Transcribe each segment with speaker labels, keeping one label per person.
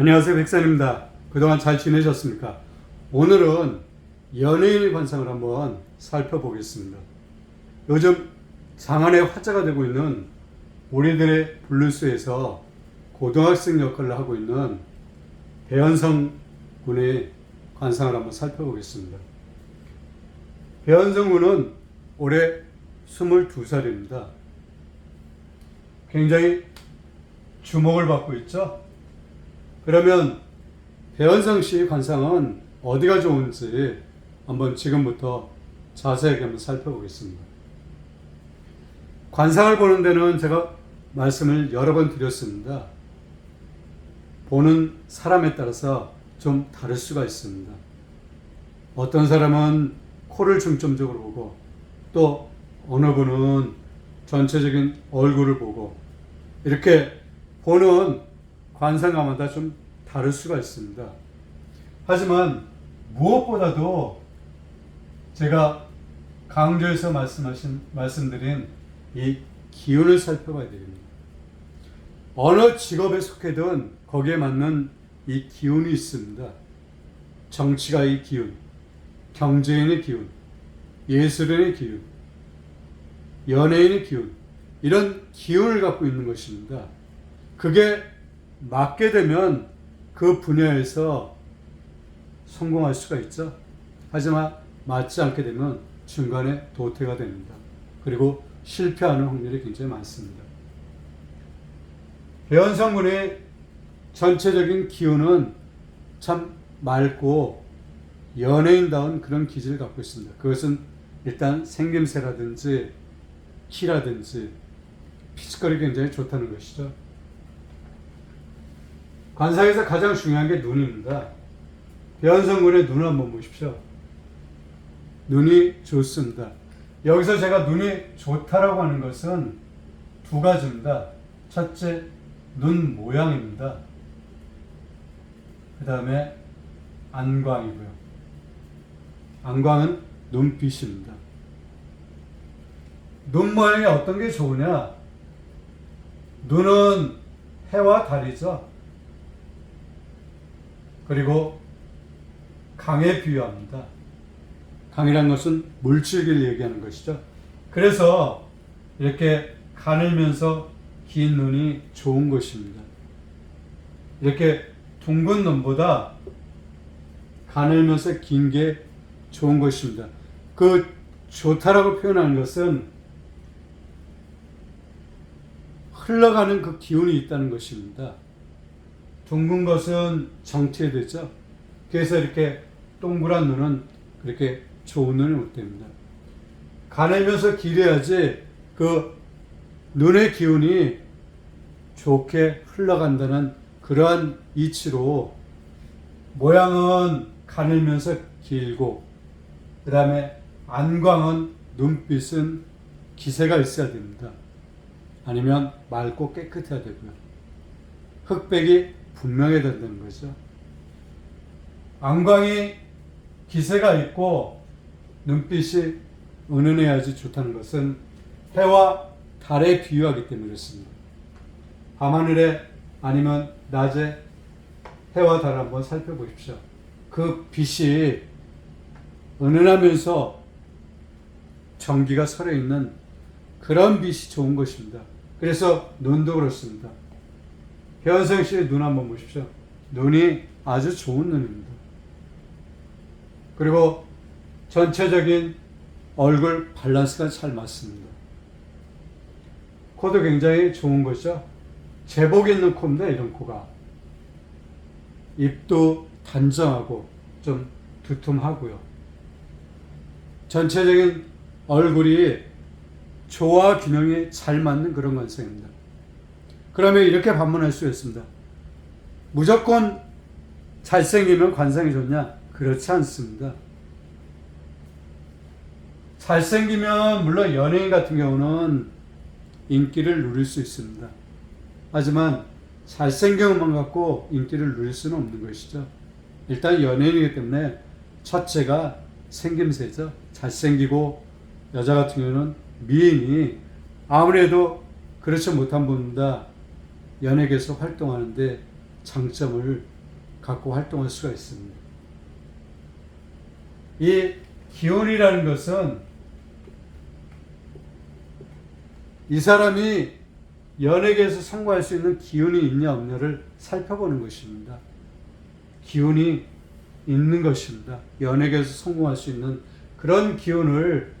Speaker 1: 안녕하세요 백산입니다. 그동안 잘 지내셨습니까? 오늘은 연예인의 관상을 한번 살펴보겠습니다. 요즘 장안의 화제가 되고 있는 우리들의 블루스에서 고등학생 역할을 하고 있는 배현성 군의 관상을 한번 살펴보겠습니다. 배현성 군은 올해 22살입니다. 굉장히 주목을 받고 있죠? 그러면 배현성 씨의 관상은 어디가 좋은지 한번 지금부터 자세하게 한번 살펴보겠습니다. 관상을 보는 데는 제가 말씀을 여러 번 드렸습니다. 보는 사람에 따라서 좀 다를 수가 있습니다. 어떤 사람은 코를 중점적으로 보고 또 어느 분은 전체적인 얼굴을 보고 이렇게 보는 관상가마다 좀 다를 수가 있습니다. 하지만 무엇보다도 제가 강조해서 말씀하신 말씀드린 이 기운을 살펴봐야 됩니다. 어느 직업에 속해든 거기에 맞는 이 기운이 있습니다. 정치가의 기운, 경제인의 기운, 예술인의 기운, 연예인의 기운, 이런 기운을 갖고 있는 것입니다. 그게 맞게 되면 그 분야에서 성공할 수가 있죠. 하지만 맞지 않게 되면 중간에 도태가 됩니다. 그리고 실패하는 확률이 굉장히 많습니다. 배원성군의 전체적인 기운은 참 맑고 연예인다운 그런 기질을 갖고 있습니다. 그것은 일단 생김새라든지 키라든지 피지컬이 굉장히 좋다는 것이죠. 관상에서 가장 중요한 게 눈입니다. 배현성군의 눈을 한번 보십시오. 눈이 좋습니다. 여기서 제가 눈이 좋다라고 하는 것은 두 가지입니다. 첫째, 눈 모양입니다. 그 다음에 안광이고요. 안광은 눈빛입니다. 눈 모양이 어떤 게 좋으냐? 눈은 해와 달이죠. 그리고 강에 비유합니다. 강이란 것은 물질기를 얘기하는 것이죠. 그래서 이렇게 가늘면서 긴 눈이 좋은 것입니다. 이렇게 둥근 눈보다 가늘면서 긴 게 좋은 것입니다. 그 좋다라고 표현하는 것은 흘러가는 그 기운이 있다는 것입니다. 둥근 것은 정체되죠. 그래서 이렇게 동그란 눈은 그렇게 좋은 눈이 못 됩니다. 가늘면서 길어야지 그 눈의 기운이 좋게 흘러간다는 그러한 이치로 모양은 가늘면서 길고 그 다음에 안광은 눈빛은 기세가 있어야 됩니다. 아니면 맑고 깨끗해야 되고요. 흑백이 분명해야 된다는 거죠. 안광이 기세가 있고 눈빛이 은은해야지 좋다는 것은 해와 달에 비유하기 때문에 그렇습니다. 밤하늘에 아니면 낮에 해와 달 한번 살펴보십시오. 그 빛이 은은하면서 전기가 서려 있는 그런 빛이 좋은 것입니다. 그래서 눈도 그렇습니다. 배원성 씨의 눈 한번 보십시오. 눈이 아주 좋은 눈입니다. 그리고 전체적인 얼굴 밸런스가 잘 맞습니다. 코도 굉장히 좋은 것이죠. 제복 있는 코입니다, 이런 코가. 입도 단정하고 좀 두툼하고요. 전체적인 얼굴이 조화 균형이 잘 맞는 그런 관상입니다. 그러면 이렇게 반문할 수 있습니다. 무조건 잘생기면 관상이 좋냐? 그렇지 않습니다. 잘생기면 물론 연예인 같은 경우는 인기를 누릴 수 있습니다. 하지만 잘생긴 것만 갖고 인기를 누릴 수는 없는 것이죠. 일단 연예인이기 때문에 첫째가 생김새죠. 잘생기고 여자 같은 경우는 미인이 아무래도 그렇지 못한 분보다 연예계에서 활동하는데 장점을 갖고 활동할 수가 있습니다. 이 기운이라는 것은 이 사람이 연예계에서 성공할 수 있는 기운이 있냐 없냐를 살펴보는 것입니다. 기운이 있는 것입니다. 연예계에서 성공할 수 있는 그런 기운을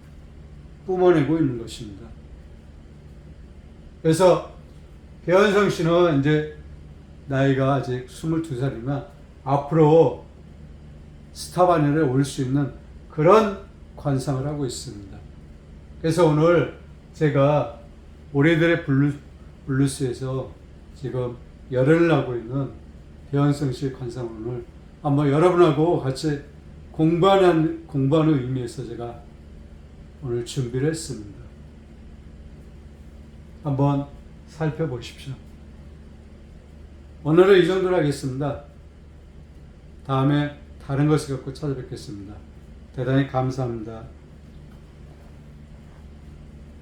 Speaker 1: 뿜어내고 있는 것입니다. 그래서 배현성 씨는 이제 나이가 아직 22살이면 앞으로 스타반열에 올 수 있는 그런 관상을 하고 있습니다. 그래서 오늘 제가 올해들의 블루, 블루스에서 지금 열연을 하고 있는 배현성 씨의 관상을 오늘 한번 여러분하고 같이 공부하는, 공부하는 의미에서 제가 오늘 준비를 했습니다. 한번 살펴보십시오. 오늘은 이 정도로 하겠습니다. 다음에 다른 것을 갖고 찾아뵙겠습니다. 대단히 감사합니다.